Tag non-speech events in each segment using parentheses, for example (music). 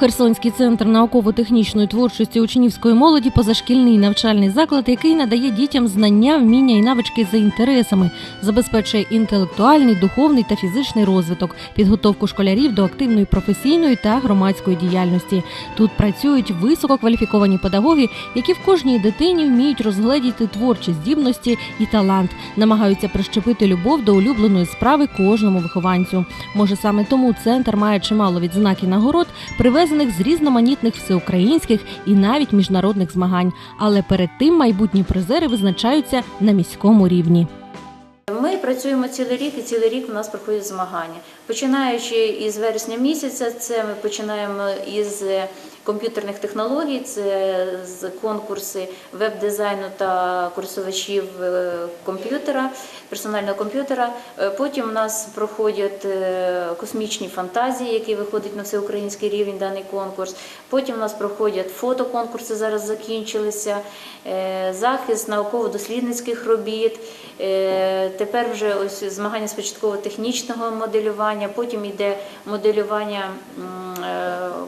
Херсонський центр науково-технічної творчості учнівської молоді позашкільний навчальний заклад, який надає дітям знання, вміння і навички за інтересами, забезпечує інтелектуальний, духовний та фізичний розвиток, підготовку школярів до активної професійної та громадської діяльності. Тут працюють висококваліфіковані педагоги, які в кожній дитині вміють розгледіти творчі здібності і талант, намагаються прищепити любов до улюбленої справи кожному вихованцю. Може, саме тому центр має чимало відзнак і нагород, привезених з різноманітних всеукраїнських і навіть міжнародних змагань. Але перед тим майбутні призери визначаються на міському рівні. Ми працюємо цілий рік, і цілий рік у нас проходять змагання. Починаючи із вересня місяця, це ми починаємо із комп'ютерних технологій, це конкурси веб-дизайну та користувачів е, комп'ютера, персонального комп'ютера. Е, Потім у нас проходять е, космічні фантазії, які виходять на всеукраїнський рівень даний конкурс. Потім у нас проходять фотоконкурси, зараз закінчилися, захист науково-дослідницьких робіт. Тепер вже ось змагання з початково-технічного моделювання, потім йде моделювання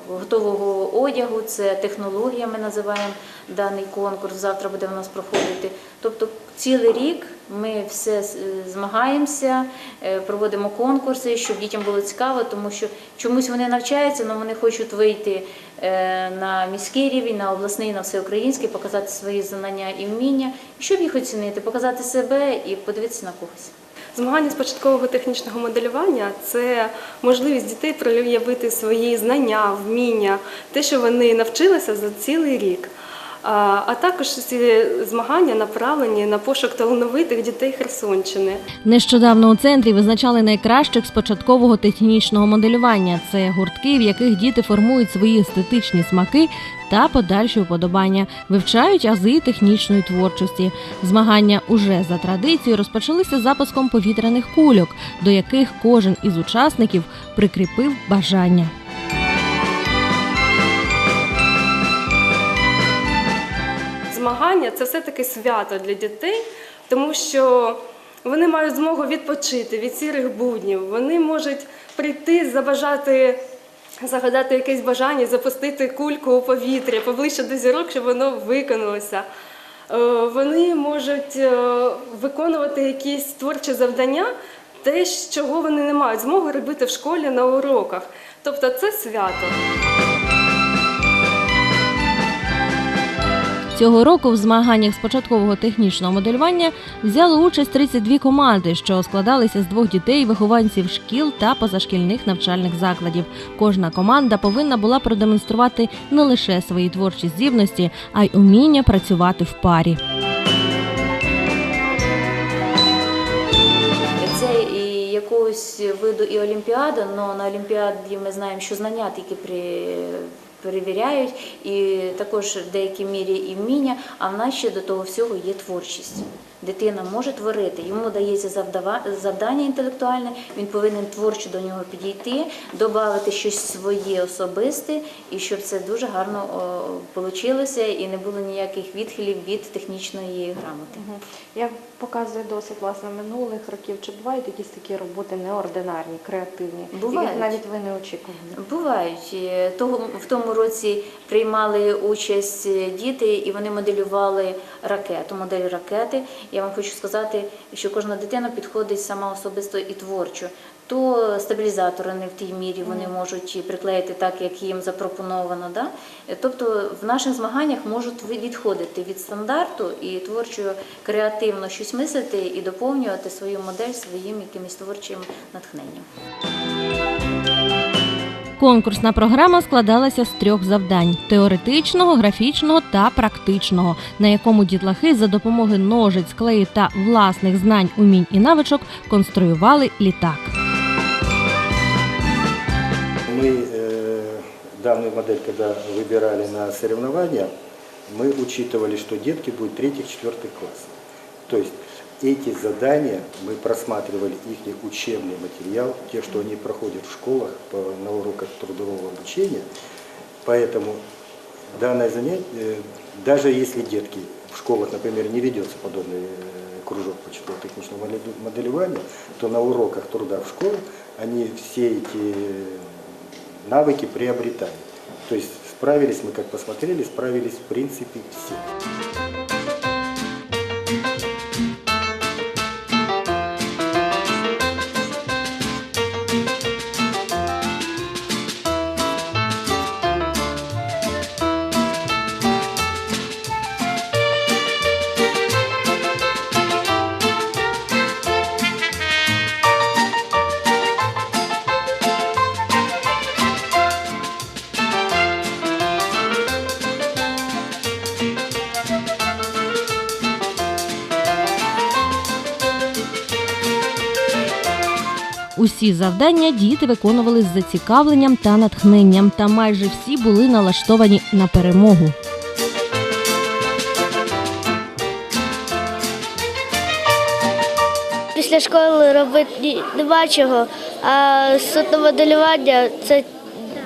готового одягу, це технологія, ми називаємо даний конкурс. Завтра буде у нас проходити. Тобто цілий рік ми все е, змагаємося, е, проводимо конкурси, щоб дітям було цікаво, тому що чомусь вони навчаються, але вони хочуть вийти е, на міський рівень, на обласний, на всеукраїнський, показати свої знання і вміння, щоб їх оцінити, показати себе і подивитися на когось. Змагання з початкового технічного моделювання це можливість дітей проявити свої знання, вміння, те, що вони навчилися за цілий рік. А також ці змагання направлені на пошук талановитих дітей Херсонщини. Нещодавно у центрі визначали найкращих з початкового технічного моделювання. Це гуртки, в яких діти формують свої естетичні смаки та подальші уподобання, вивчають ази технічної творчості. Змагання уже за традицією розпочалися запуском повітряних кульок, до яких кожен із учасників прикріпив бажання. Змагання це все-таки свято для дітей, тому що вони мають змогу відпочити від сірих буднів. Вони можуть прийти, забажати, загадати якесь бажання, запустити кульку у повітря поближче до зірок, щоб воно виконалося. Е, Вони можуть е, виконувати якісь творчі завдання, те, чого вони не мають змоги робити в школі на уроках. Тобто це свято. Цього року в змаганнях з початкового технічного моделювання взяли участь 32 команди, що складалися з двох дітей, вихованців шкіл та позашкільних навчальних закладів. Кожна команда повинна була продемонструвати не лише свої творчі здібності, а й уміння працювати в парі. Це і якогось виду і олімпіада, але на олімпіаді ми знаємо, що знання тільки при. Перевіряють і також в деякій мірі і вміння, а в нас ще до того всього є творчість. Дитина може творити, йому дається завдання інтелектуальне, він повинен творчо до нього підійти, додати щось своє особисте, і щоб це дуже гарно вийшло і не було ніяких відхилів від технічної грамоти. Як показує досвід власне минулих років, чи бувають якісь такі роботи неординарні, креативні, Бувають. яких навіть ви не очікували? Бувають. Е, Того, в тому році приймали участь е, діти і вони моделювали ракету, модель ракети. Я вам хочу сказати, що кожна дитина підходить сама особисто і творчо. То стабілізатори не в тій мірі вони можуть приклеїти так, як їм запропоновано. Да? Тобто в наших змаганнях можуть відходити від стандарту і творчо креативно щось мислити і доповнювати свою модель своїм якимось творчим натхненням. Конкурсна програма складалася з трьох завдань: теоретичного, графічного та практичного, на якому дітлахи за допомогою ножиць, клею та власних знань, умінь і навичок конструювали літак. Мы э, данную модель, когда выбирали на соревнования, мы учитывали, что детки будут третий-четвертый класс. То есть эти задания мы просматривали их учебный материал, те, что они проходят в школах по, на уроках трудового обучения. Поэтому данное занятие, э, даже если детки в школах, например, не ведется подобный э, кружок почему технического моделирования, то на уроках труда в школах они все эти навыки приобретают. То есть справились мы, как посмотрели, справились в принципе все. Усі завдання діти виконували з зацікавленням та натхненням, та майже всі були налаштовані на перемогу. Після школи робити нема чого, а судномоделювання це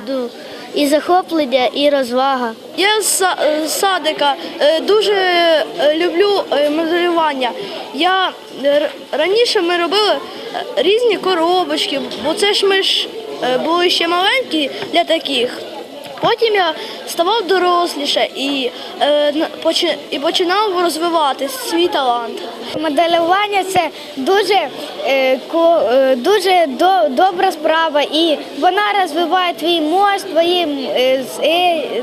ну, і захоплення, і розвага. Я з е, садика е, дуже е, люблю моделювання. Я раніше ми робили різні коробочки, бо це ж ми ж були ще маленькі для таких. Потім я ставав доросліше і, е, і починав розвивати свій талант. Моделювання це дуже, е, ко- е, дуже до- добра справа, і вона розвиває твій мозк, твої,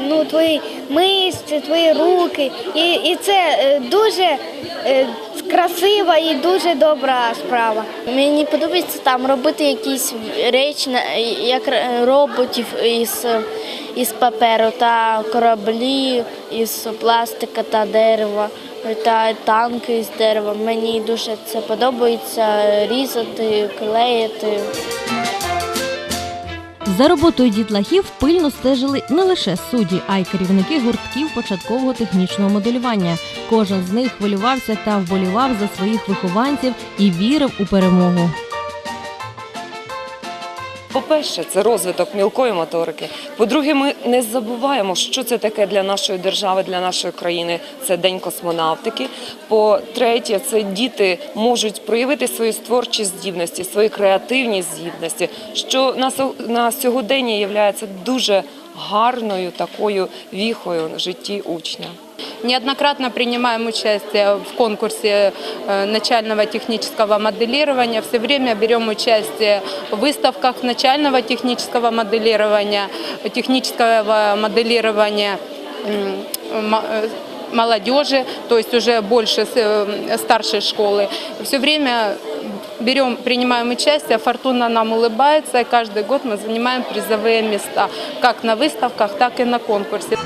ну, твої мишці, твої руки. І, і це е, дуже е, красива і дуже добра справа. Мені подобається там робити якісь речі, як роботів із, із паперу та кораблі із пластика та дерева, та танки з дерева. Мені дуже це подобається різати, клеїти. За роботою дітлахів пильно стежили не лише судді, а й керівники гуртків початкового технічного моделювання. Кожен з них хвилювався та вболівав за своїх вихованців і вірив у перемогу. По-перше, це розвиток мілкої моторики. По-друге, ми не забуваємо, що це таке для нашої держави, для нашої країни. Це день космонавтики. По-третє, це діти можуть проявити свої творчі здібності, свої креативні здібності, що на сьогодення є дуже гарною такою віхою в житті учня. Неоднократно принимаем участие в конкурсе э, начального технического моделирования. Все время берем участие в выставках начального технического моделирования, технического моделирования м, м, э, молодежи, то есть уже больше с, э, старшей школы. Все время берем, принимаем участие, фортуна нам улыбается, и каждый год мы занимаем призовые места, как на выставках, так и на конкурсе.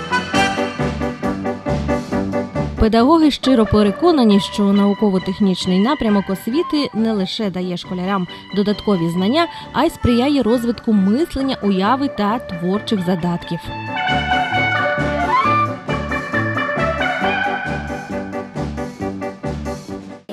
Педагоги щиро переконані, що науково-технічний напрямок освіти не лише дає школярам додаткові знання, а й сприяє розвитку мислення, уяви та творчих задатків.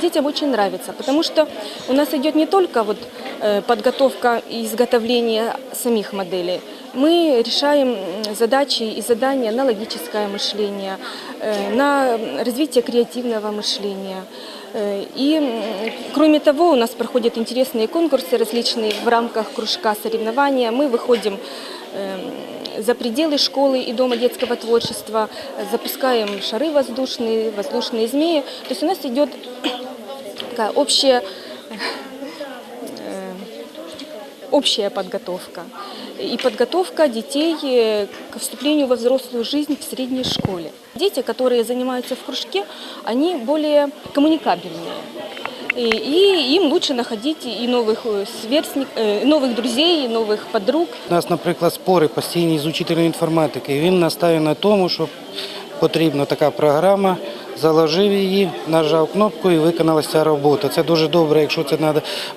Детям очень нравится, потому что у нас идет не только вот э, подготовка и изготовление самих моделей, мы решаем задачи и задания на логическое мышление, э, на развитие креативного мышления. Э, И, кроме того, у нас проходят интересные конкурсы различные в рамках кружка соревнования. Мы выходим э, за пределы школы и дома детского творчества, запускаем шары воздушные, воздушные змеи. То есть у нас идет (coughs) такая общая, э, общая подготовка. И подготовка детей э, к вступлению во взрослую жизнь в средней школе. Дети, которые занимаются в кружке, они более коммуникабельные. И, и им лучше находить и новых э, сверстник, э, новых друзей, и новых подруг. У нас, наприклад, спори постійні з учителем інформатики. Він настає на тому, що потрібна така програма, заложив її, нажав кнопку і виконалася робота. Це дуже добре, якщо це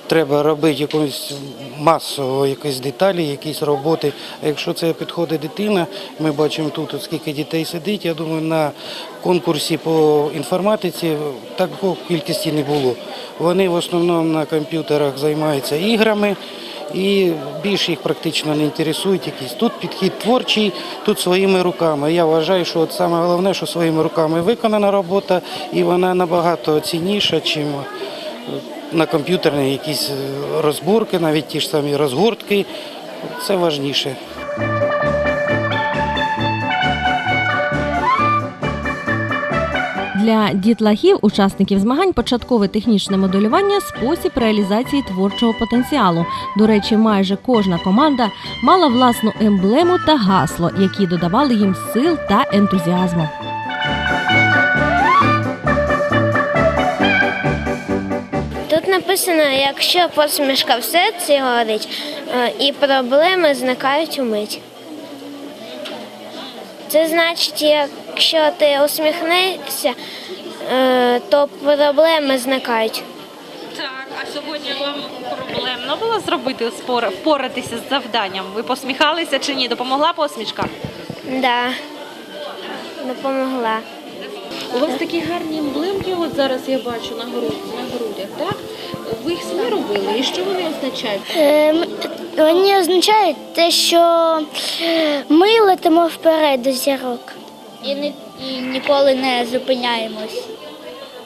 треба, робити якусь масово, якісь деталі, якісь роботи. А якщо це підходить дитина, ми бачимо тут, скільки дітей сидить. Я думаю, на конкурсі по інформатиці такої кількості не було. Вони в основному на комп'ютерах займаються іграми і більше їх практично не інтересують якісь. Тут підхід творчий, тут своїми руками. Я вважаю, що от саме головне, що своїми руками виконана робота, і вона набагато цінніша, ніж на комп'ютерні якісь е, розборки, навіть ті ж самі розгортки. Це важніше. Для дітлахів, учасників змагань, початкове технічне моделювання спосіб реалізації творчого потенціалу. До речі, майже кожна команда мала власну емблему та гасло, які додавали їм сил та ентузіазму. Тут написано, якщо посмішка в серці горить, е, і проблеми зникають умить. Це значить, якщо ти усміхнешся, е, то проблеми зникають. Так, а сьогодні вам проблемно було зробити впоратися з завданням? Ви посміхалися чи ні? Допомогла посмішка? Да, допомогла. У вас такі гарні емблемки, от зараз я бачу на, грудях, так? Ви їх самі робили, і що вони означають? Е, Вони означають те, що ми летимо вперед до зірок. І, ні- і ніколи не зупиняємось.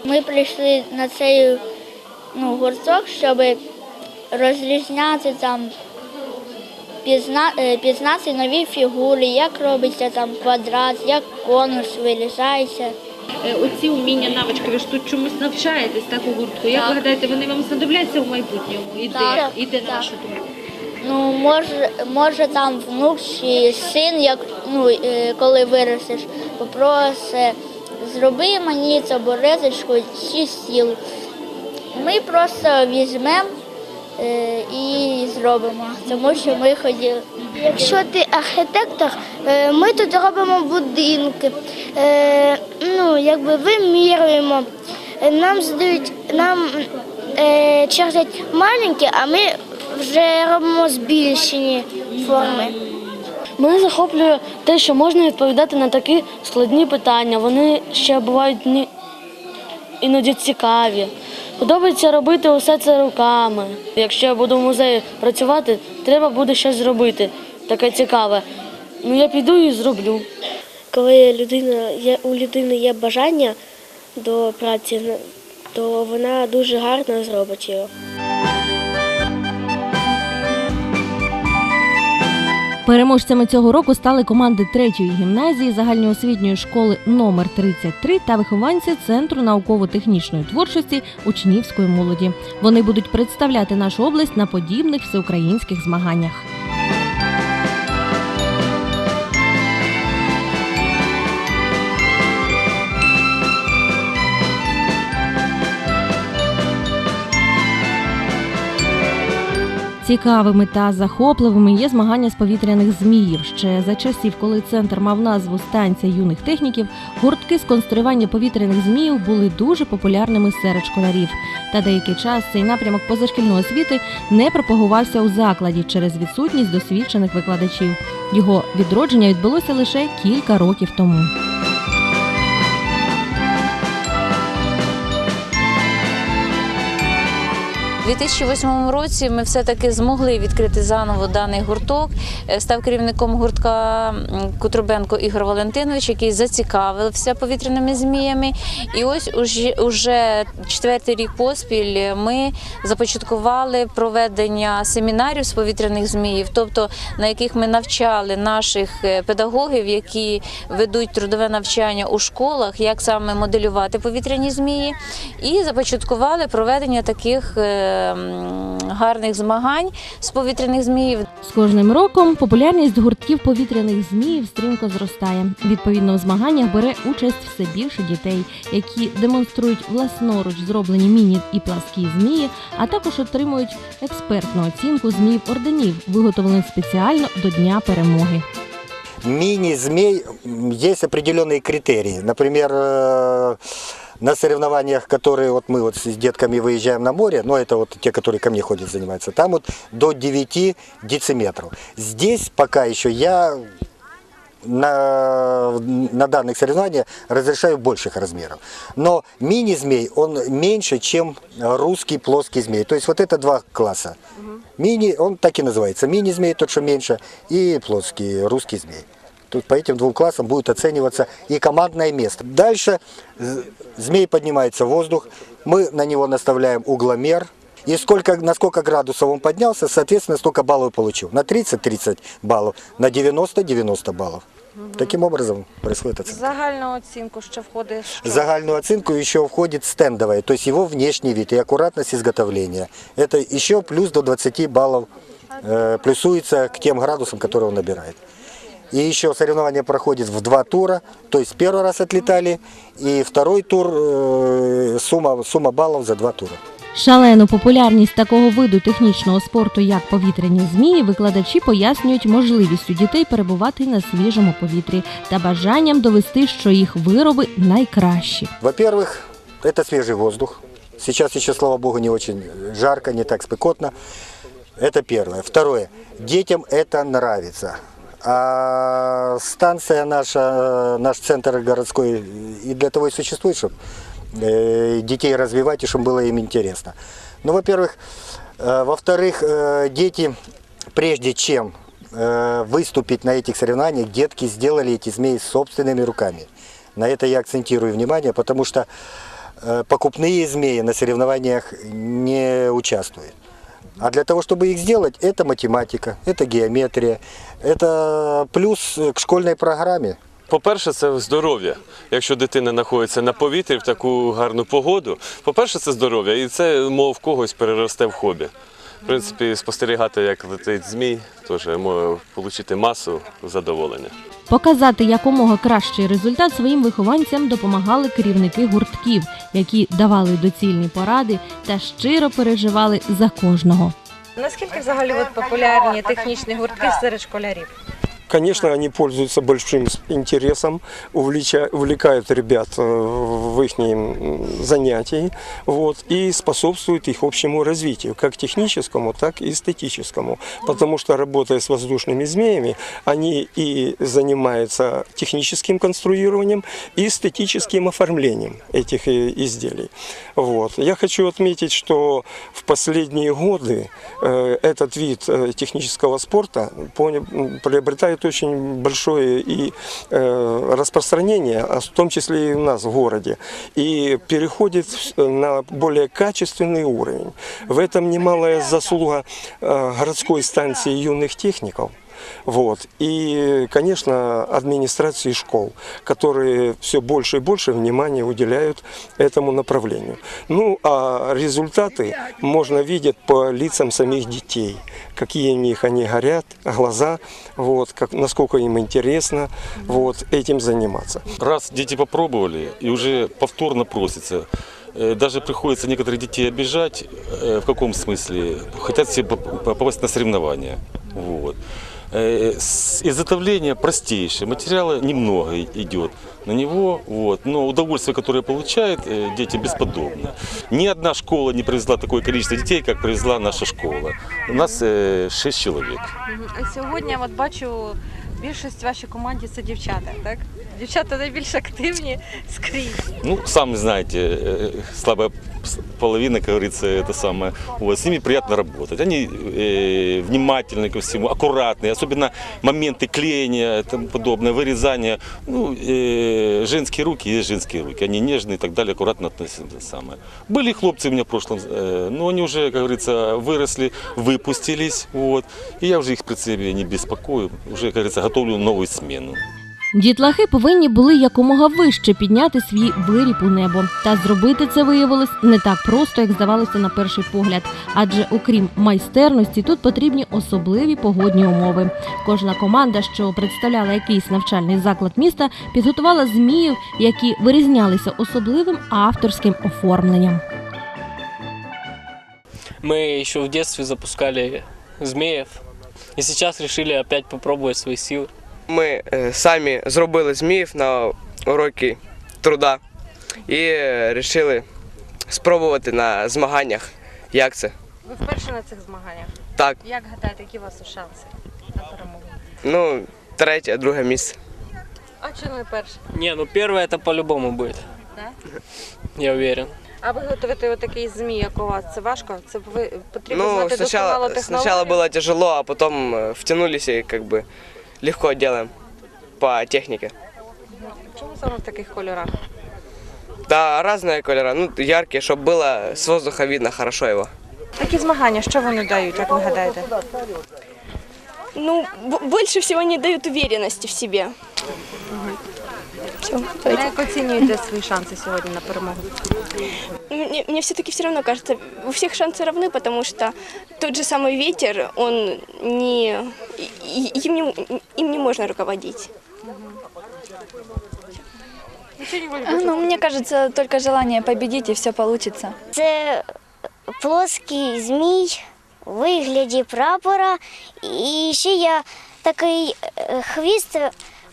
Ми прийшли на цей ну, гурток, щоб розрізняти там, пізна, е, пізнати нові фігури, як робиться там квадрат, як конус вирізається. Е, Оці уміння, навички, ви ж тут чомусь навчаєтесь так у гуртку. Як ви гадаєте, вони вам знадобляться в майбутньому? І? Так, І де на так. вашу думку? Ну, може, може там внук чи син, як, ну, е, коли виростеш, попросить, зроби мені табуреточку чи стіл. Ми просто візьмемо е, і зробимо, тому що ми хотіли. Якщо ти архітектор, е, ми тут робимо будинки, ну, якби вимірюємо. Нам задають, нам чертять маленькі, а ми вже робимо збільшені форми. Мене захоплює те, що можна відповідати на такі складні питання. Вони ще бувають іноді цікаві. Подобається робити усе це руками. Якщо я буду в музеї працювати, треба буде щось зробити. Таке цікаве. Ну я піду і зроблю. Коли людина є, у людини є бажання до праці, то вона дуже гарно зробить його. Переможцями цього року стали команди третьої гімназії загальноосвітньої школи номер 33 та вихованці Центру науково-технічної творчості учнівської молоді. Вони будуть представляти нашу область на подібних всеукраїнських змаганнях. Цікавими та захопливими є змагання з повітряних зміїв. Ще за часів, коли центр мав назву станція юних техніків, гуртки з конструювання повітряних зміїв були дуже популярними серед школярів. Та деякий час цей напрямок позашкільної освіти не пропагувався у закладі через відсутність досвідчених викладачів. Його відродження відбулося лише кілька років тому. У 2008 році ми все-таки змогли відкрити заново даний гурток. Е, Став керівником гуртка Кутрубенко Ігор Валентинович, який зацікавився повітряними зміями. І ось уже, четвертий рік поспіль ми започаткували проведення семінарів з повітряних зміїв, тобто на яких ми навчали наших е, педагогів, які ведуть трудове навчання у школах, як саме моделювати повітряні змії, і започаткували проведення таких е, гарних змагань з повітряних зміїв. З кожним роком популярність гуртків повітряних зміїв стрімко зростає. Відповідно, у змаганнях бере участь все більше дітей, які демонструють власноруч зроблені міні і пласкі змії, а також отримують експертну оцінку зміїв орденів, виготовлених спеціально до Дня перемоги. Мини-змей м, есть определенные критерии. Например, э, на соревнованиях, которые вот мы вот с детками выезжаем на море, но это вот те, которые ко мне ходят занимаются, там вот до 9 дециметров. Здесь пока еще я на, на данных соревнованиях разрешаю больших размеров. Но мини-змей, он меньше, чем русский плоский змей. То есть вот это два класса. Мини, он так и называется. Мини-змей, тот, что меньше, и плоский русский змей. Тут по этим двум классам будет оцениваться и командное место. Дальше змей поднимается в воздух, мы на него наставляем угломер. И сколько, на сколько градусов он поднялся, соответственно, столько баллов получил. На 30-30 баллов, на 90-90 баллов. Таким образом происходит оценка. Загальну оцінку, що входить що? Загальную оценку еще входит стендовая, то есть его внешний вид и аккуратность изготовления. Это еще плюс до 20 баллов э, плюсуется к тем градусам, которые он набирает. И еще соревнование проходит в два тура, то есть первый раз отлетали, и второй тур э, сумма, сумма баллов за два тура. Шалену популярність такого виду технічного спорту, як повітряні змії, викладачі пояснюють можливістю дітей перебувати на свіжому повітрі та бажанням довести, що їх вироби найкращі. Во-первых, это свежий воздух. Сейчас еще, слава богу, не очень жарко, не так спекотно. Это первое. Второе. Детям это нравится. А станция наша, наш центр городской и для того и существует, чтобы детей развивать и чтобы было им интересно. Ну, во-первых. Э, Во-вторых, э, дети, прежде чем э, выступить на этих соревнованиях, детки сделали эти змеи собственными руками. На это я акцентирую внимание, потому что э, покупные змеи на соревнованиях не участвуют. А для того, чтобы их сделать, это математика, это геометрия, это плюс к школьной программе. По-перше, це здоров'я. Якщо дитина знаходиться на повітрі в таку гарну погоду, по-перше, це здоров'я, і це, мов, в когось переросте в хобі. В принципі, спостерігати, як летить змій, теж може отримати масу задоволення. Показати якомога кращий результат своїм вихованцям допомагали керівники гуртків, які давали доцільні поради та щиро переживали за кожного. Наскільки взагалі от популярні технічні гуртки серед школярів? Конечно, они пользуются большим интересом, увлекают ребят э, в их занятии вот, и способствуют их общему развитию, как техническому, так и эстетическому. Потому что, работая с воздушными змеями, они и занимаются техническим конструированием и эстетическим оформлением этих э, изделий. Вот. Я хочу отметить, что в последние годы э, этот вид технического спорта поня- м, приобретает очень большое и э, распространение, а в том числе и у нас в городе, и переходит в- на более качественный уровень. В этом немалая заслуга э, городской станции юных техников. Вот. И, конечно, администрации школ, которые все больше и больше внимания уделяют этому направлению. Ну, а результаты можно видеть по лицам самих детей, какие у них они горят, глаза, вот, как, насколько им интересно вот, этим заниматься. Раз дети попробовали и уже повторно просятся, э, даже приходится некоторых детей обижать, э, в каком смысле, хотят все поп- попасть на соревнования. Вот. Э, с- Изготовление простейшее, материала немного и- идет на него, вот, но удовольствие, которое получают э, дети, бесподобно. Ни одна школа не привезла такое количество детей, как привезла наша школа. У нас э, 6 человек. А сьогодні от бачу, більшість в вашій команді це дівчата, так? Дівчата найбільш активні скрізь. Ну, сами знаете, э, слабая с- половина, как говорится, это самое. Вот, с ними приятно работать. Они э, внимательны ко всему, аккуратные, особенно моменты клеения и тому подобное, вырезания. Ну, э, женские руки есть женские руки, они нежные и так далее, аккуратно относятся. это Самое. Были хлопцы у меня в прошлом, э, но они уже, как говорится, выросли, выпустились, вот. И я уже их, в принципе, не беспокою, уже, как говорится, готовлю новую смену. Дітлахи повинні були якомога вище підняти свій виріб у небо. Та зробити це виявилось не так просто, як здавалося на перший погляд. Адже окрім майстерності, тут потрібні особливі погодні умови. Кожна команда, що представляла якийсь навчальний заклад міста, підготувала зміїв, які вирізнялися особливим авторським оформленням. Мы еще в детстве запускали змеев. И сейчас решили опять попробовать свои силы. Ми е, самі зробили зміїв на уроки труда і вирішили спробувати на змаганнях. Як це? Ви вперше на цих змаганнях. Так, Як гадаєте, які у вас шанси на перемогу? ну, третє, друге місце. А чи не перше? Не, ну первое это по-любому будет. Да? Я уверен. А виготовити отакий змій, як у вас, це важко? Це ви- потрібно Ну, знати досконало спочатку, технологію? спочатку було тяжело, а потім е, втягнулись і как бы легко робимо по техніці. Чому саме в таких кольорах? Та різні кольори, ну, яркі, щоб було з воздуха видно хорошо його. Такі змагання, що вони дають, як ви гадаєте? Ну, б- больше всего они дают уверенности в себе. Як оцінюєте свої шанси сьогодні на перемогу? Мне, мне все-таки все равно кажется, у всех шансы равны, потому что тот же самый ветер, он не, и- и- им не, им не можно руководить. Ну, мне кажется, только желание победить и все получится. Це плоский змій у вигляді прапора. І ще я такий е, хвіст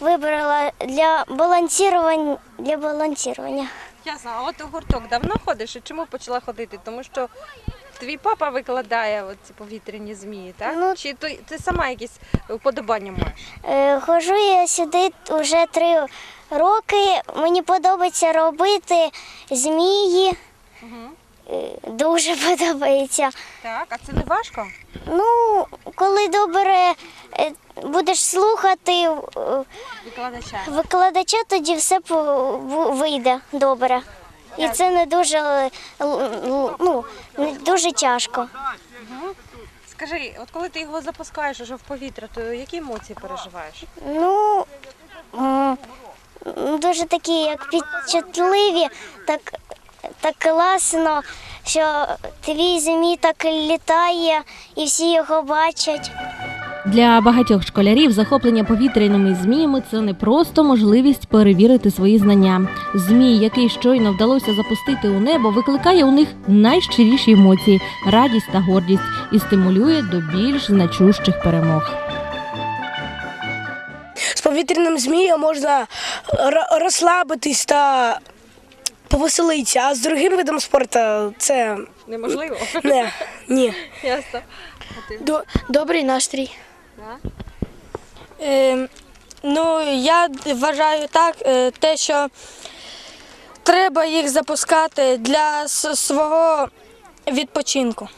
вибрала для балансування. Для балансування. Ясно, а от у гурток давно ходиш і чому почала ходити? Тому що твій папа викладає от ці повітряні змії, так? Чи ти, ти сама якісь вподобання маєш? Е, Ходжу я сюди вже три роки. Мені подобається робити змії. Е, Дуже подобається. Так, а це не важко? Ну, коли добре е, будеш слухати е, Викладача. викладача, тоді все вийде добре. І це не дуже, ну, не дуже тяжко. Скажи, от коли ти його запускаєш уже в повітря, то які емоції переживаєш? Ну, дуже такі, як впечатливі, так, так класно, що твій змій так літає і всі його бачать. Для багатьох школярів захоплення повітряними зміями це не просто можливість перевірити свої знання. Змій, який щойно вдалося запустити у небо, викликає у них найщиріші емоції, радість та гордість і стимулює до більш значущих перемог. З повітряним змієм можна розслабитись та повеселитися, а з другим видом спорту це Неможливо? не, ні. Ясно. До- Добрий настрій. Е, ну, я вважаю так, е, те, що треба їх запускати для свого відпочинку.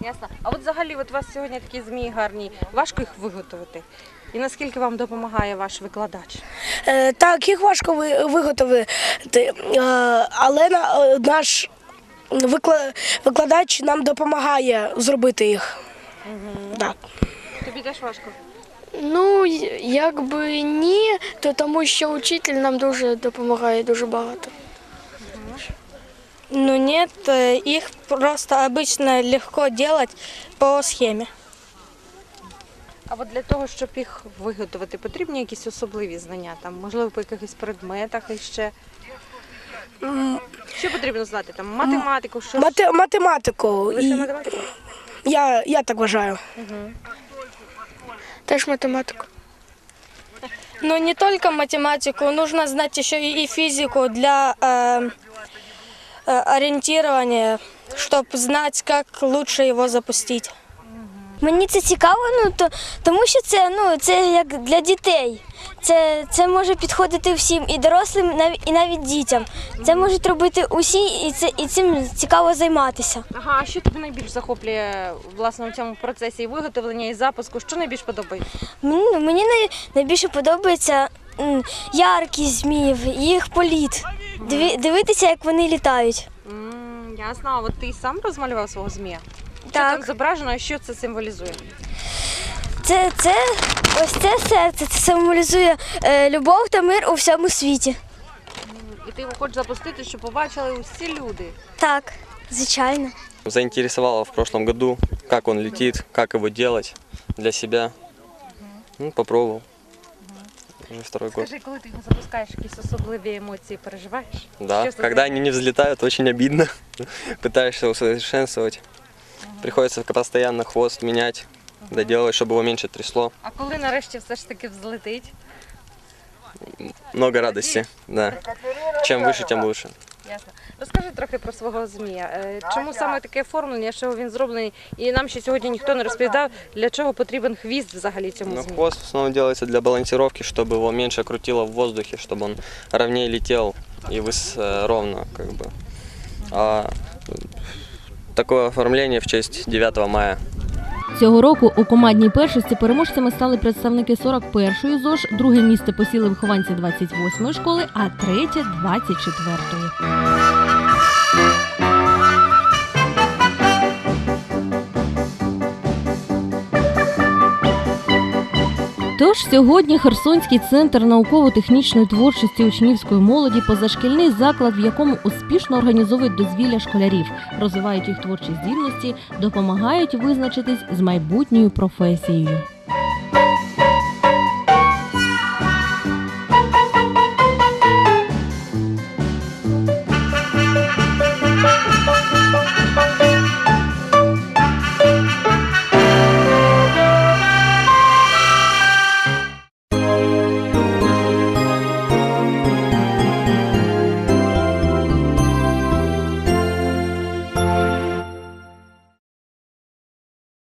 Ясно. А от взагалі, от у вас сьогодні такі змії гарні. Важко їх виготовити. І наскільки вам допомагає ваш викладач? Е, так, їх важко виготовити, е, але е, наш викладач нам допомагає зробити їх. Так. Тобі теж важко? Ну, якби ні, то тому що учитель нам дуже допомагає дуже багато. Ну нет, э, их просто обычно легко делать по схеме. А от для того, щоб їх виготовити, потрібні якісь особливі знання, там, можливо, по якихось предметах іще. Що потрібно знати? Там математику, що Мате- математику. Лише І математику? Я, я так вважаю. Теж математику. Ну, не только математику, нужно знать еще и и физику для э, э, ориентирования, чтобы знать, как лучше его запустить. Мені це цікаво, ну то тому що це ну це як для дітей. Це, це може підходити всім і дорослим, нав- і навіть дітям. Це можуть робити усі, і це і цим цікаво займатися. Ага, а що тобі найбільш захоплює власне у цьому процесі і виготовлення і запуску? Що найбільш подобається? Мені, ну, мені най, найбільше подобається яркість зміїв, їх політ. Диві, дивитися, як вони літають. М, ясно, а от ти сам розмалював свого змія? Що Так. там зображено і що це символізує? Це, це ось це серце це символізує е, любов та мир у всьому світі. І ти його хочеш запустити, щоб побачили усі люди. Так, звичайно. заинтересовало в прошлом году, как он летит, как его делать для себя. Ну, попробовал. Уже второй год. Скажи, коли ти його запускаєш, якісь особливі емоції переживаєш? Да, Що це когда за- они не взлетают, очень обидно. (laughs) Пытаешься усовершенствовать. Приходится постоянно хвост менять, доделывать, чтобы его меньше трясло. А коли нарешті все ж таки взлетить? Много радости, да. Чем выше, тем лучше. Ясно. Розкажи трохи про свого змія. Е, Чому саме таке оформлення, що він зроблений? І нам ще сьогодні ніхто не розповідав, для чого потрібен хвіст взагалі цьому Но змію. хвост в основном делается для балансировки, чтобы его меньше крутило в воздухе, чтобы он ровнее летел и выс э, ровно, как бы. А э, такое оформление в честь 9 мая. Цього року у командній першості переможцями стали представники 41-ї ЗОЖ, друге місце посіли вихованці 28-ї школи, а третє 24-ї. Тож сьогодні Херсонський центр науково-технічної творчості учнівської молоді позашкільний заклад, в якому успішно організовують дозвілля школярів, розвивають їх творчі здібності, допомагають визначитись з майбутньою професією.